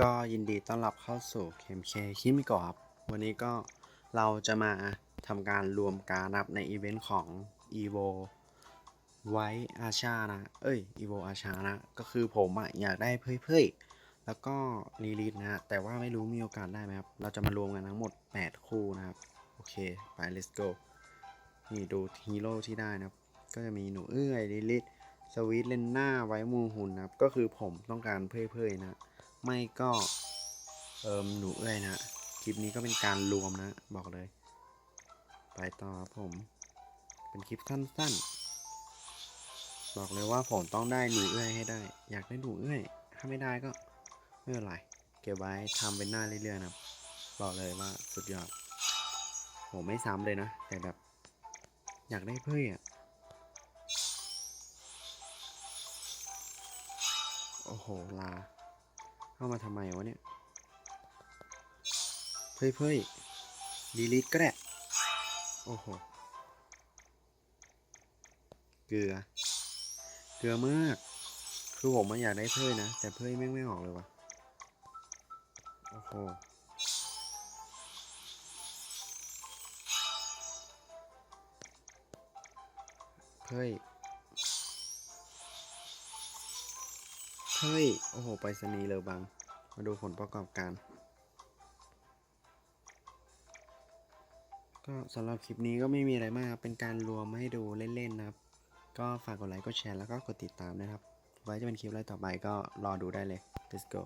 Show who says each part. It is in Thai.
Speaker 1: ก็ยินดีต้อนรับเข้าสู่เคมเคคิมิโกะครับ วันนี้ก็เราจะมาทำการรวมการนับในอีเวนต์ของ EVO ไว้อาชานะ เอ้ย EVO อาชานะ ก็คือผมอะอยากได้เพ่ยๆ แล้วก็ลีลิทนะ แต่ว่าไม่รู้มีโอกาสได้ไหมครับ เราจะมารวมกันทั้งหมด 8 คู่นะครับ โอเค ไป let's go นี่ดูฮีโร่ที่ได้นะครับ ก็จะมีหนูเอื้อยลิลิทสวีทเลนน่าไว้มูหุ่นนะครับ ก็คือผมต้องการเพ่ยๆนะ ไม่ก็เอิมหนูเอ้ยนะคลิปนี้ก็เป็นการรวมนะ บอกเลย ไปต่อครับผม เป็นคลิปสั้นๆ บอกเลยว่าผมต้องได้หนูเอ้ยให้ได้ อยากได้หนูเอ้ยถ้าไม่ได้ก็ไม่เป็นไรเก็บไว้ทำเป็นหน้าเรื่อยๆนะบอกเลยว่าสุดยอดผมไม่ซ้ำเลยนะ แต่แบบ อยากได้เพื่ออะโอ้โห ลา เข้ามาทำไมวะเนี่ยเพ่ยเพ่ยดีลิทก็ได้ โอ้โห เกลือ เกลือมาก คือผมมันอยากได้เพ่ยนะ แต่เพ่ยแม่งไม่ออกเลยวะโอ้โหเพ่ย เฮ้ย โอ้โห ไปสนีเลยบัง มาดูผลประกอบการ ก็สำหรับคลิปนี้ก็ไม่มีอะไรมากครับเป็นการรวมให้ดูเล่นๆนะครับ ก็ฝากกดไลค์ กดแชร์ แล้วก็กดติดตามนะครับ ไว้จะเป็นคลิปอะไรต่อไปก็รอดูได้เลย let's go